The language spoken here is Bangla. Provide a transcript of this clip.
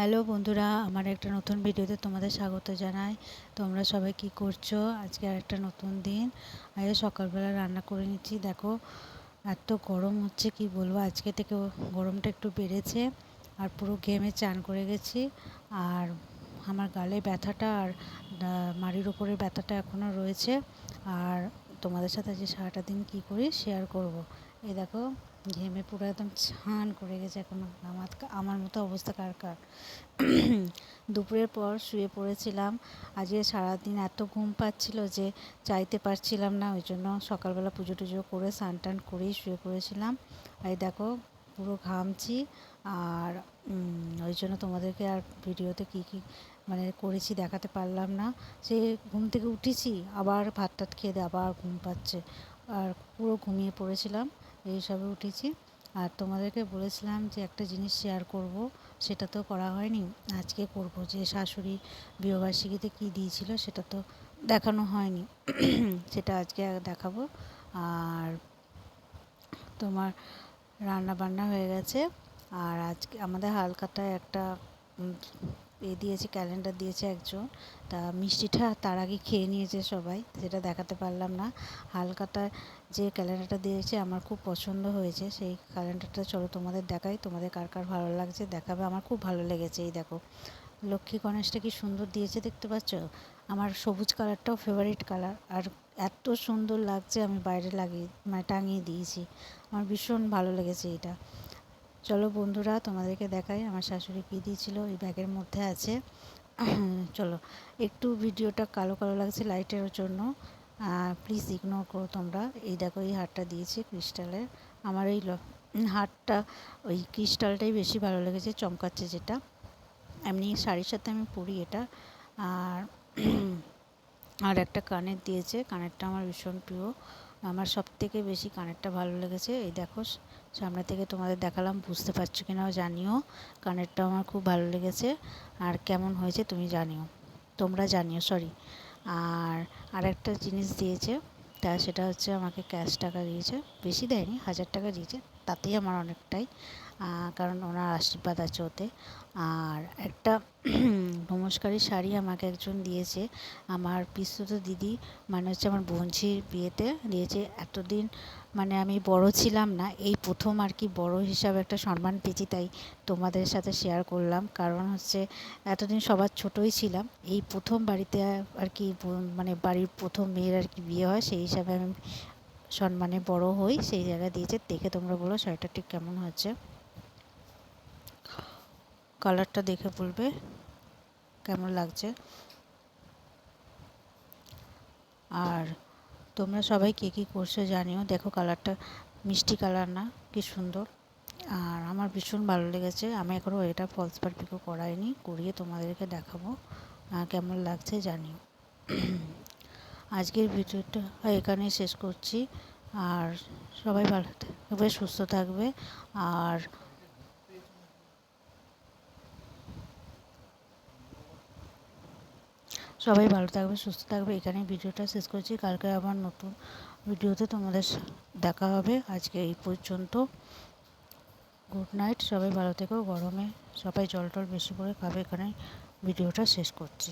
হ্যালো বন্ধুরা, আমার একটা নতুন ভিডিওতে তোমাদের স্বাগত জানাই। তোমরা সবাই কি করছ? আজকে আর একটা নতুন দিন। আজকে সকালবেলা রান্না করে নিচ্ছি। দেখো, এত গরম হচ্ছে, কি বলব? আজকে থেকে গরমটা একটু বেড়েছে আর পুরো ঘেমে চান করে গেছি। আর আমার গালে ব্যথাটা আর মাড়ির ওপরে ব্যথাটা এখনও রয়েছে। আর তোমাদের সাথে যে সারাটা দিন কি করি? শেয়ার করব। এই দেখো ঘেমে পুরো একদম ছান করে গেছে এখন। আমার আমার মতো অবস্থা কার কার? দুপুরের পর শুয়ে পড়েছিলাম। আজকে সারাদিন এত ঘুম পাচ্ছিল যে চাইতে পারছিলাম না, ওই জন্য সকালবেলা পুজো টুজো করে স্নান টান করেই শুয়ে পড়েছিলাম। এই দেখো, পুরো ঘামছি। আর ওই জন্য তোমাদেরকে আর ভিডিওতে কী কী মানে করেছি দেখাতে পারলাম না। সে ঘুম থেকে উঠেছি, আবার ভাত টাত খেয়ে দিয়ে আবার ঘুম পাচ্ছে। আর পুরো ঘুমিয়ে পড়েছিলাম। এইসবে উঠেছি। আর তোমাদেরকে বলেছিলাম যে একটা জিনিস শেয়ার করব, সেটা তো করা হয়নি। আজকে করব। যে শাশুড়ি বিবাহবার্ষিকীতে কী দিয়েছিল, সেটা তো দেখানো হয়নি। সেটা আজকে দেখাবো। আর তোমার রান্না বান্না হয়ে গেছে। আর আজকে আমাদের হালকাটায় একটা এ দিয়েছে, ক্যালেন্ডার দিয়েছে একজন। তা মিষ্টিটা তার আগে খেয়ে নিয়েছে সবাই যেটা দেখাতে পারলাম না। হালকাটা যে ক্যালেন্ডারটা দিয়েছে আমার খুব পছন্দ হয়েছে। সেই ক্যালেন্ডারটা চলো তোমাদের দেখাই, তোমাদের কার কার ভালো লাগছে দেখাবে। আমার খুব ভালো লেগেছে, এই দেখো। লক্ষ্মী গণেশটা কি সুন্দর দিয়েছে দেখতে পাচ্ছ? আমার সবুজ কালারটাও ফেভারিট কালার। আর এত সুন্দর লাগছে, আমি বাইরে লাগিয়ে মানে টাঙিয়ে দিয়েছি। আমার ভীষণ ভালো লেগেছে এটা। চলো বন্ধুরা, তোমাদেরকে দেখাই। আমার শাশুড়ি কী দিয়েছিল এই ব্যাগের মধ্যে আছে। চলো, একটু ভিডিওটা কালো কালো লাগছে লাইটের জন্য। প্লিজ ইগনোর করো তোমরা। এই দেখো, এই হারটা দিয়েছে ক্রিস্টালের। আমার এই হারটা, ওই ক্রিস্টালটাই বেশি ভালো লেগেছে, চমকাচ্ছে যেটা। এমনি শাড়ির সাথে আমি পরি এটা। আর আর একটা কানের দিয়েছে। কানেরটা আমার ভীষণ প্রিয়। আমার সব থেকে বেশি কানেরটা ভালো লেগেছে। এই দেখো, সামনে থেকে তোমাদের দেখালাম, বুঝতে পারছ কি নাও জানিও। কানেরটা আমার খুব ভালো লেগেছে। আর কেমন হয়েছে তুমি জানিও। তোমরা জানিও সরি আর আরেকটা জিনিস দিয়েছে, তা সেটা হচ্ছে আমাকে ক্যাশ টাকা দিয়েছে। বেশি দেয়নি, হাজার টাকা দিয়েছে, তাতেই আমার অনেকটাই। কারণ ওনার আশীর্বাদ আছে ওতে। আর একটা নমস্কারী, শাড়ি আমাকে একজন দিয়েছে। আমার পিস্তুত দিদি মানে হচ্ছে আমার বোনঝির বিয়েতে দিয়েছে। এতদিন মানে আমি বড় ছিলাম না, এই প্রথম আর কি বড় হিসাবে একটা সম্মান পেয়েছি, তাই তোমাদের সাথে শেয়ার করলাম। কারণ হচ্ছে এতদিন সবার ছোটই ছিলাম। এই প্রথম বাড়িতে আর কি মানে বাড়ির প্রথম মেয়ের আর কি বিয়ে হয়, সেই হিসাবে আমি সম্মানে বড় হই, সেই জায়গায় দিয়েছে। দেখে তোমরা বলো শাড়িটা ঠিক কেমন হচ্ছে কালারটা দেখে বলবে। কেমন লাগছে? আর তোমরা সবাই কে কী করছ জানিও। দেখো কালারটা, মিষ্টি কালার না, কি সুন্দর। আর আমার ভীষণ ভালো লেগেছে। আমি এখনও এটা ফলস পারপিকও করাইনি, করিয়ে তোমাদেরকে দেখাবো। কেমন লাগছে জানিও। আজকের ভিডিওটা এখানেই শেষ করছি। আর সবাই ভালো থাকবে, সুস্থ থাকবে। আর সবাই ভালো থাকবে, সুস্থ থাকবে। এখানেই ভিডিওটা শেষ করছি। কালকে আবার নতুন ভিডিওতে তোমাদের দেখা হবে। আজকে এই পর্যন্ত। গুড নাইট সবাই ভালো থেকো। গরমে সবাই জল টল বেশি করে খাবে। এখানে ভিডিওটা শেষ করছি।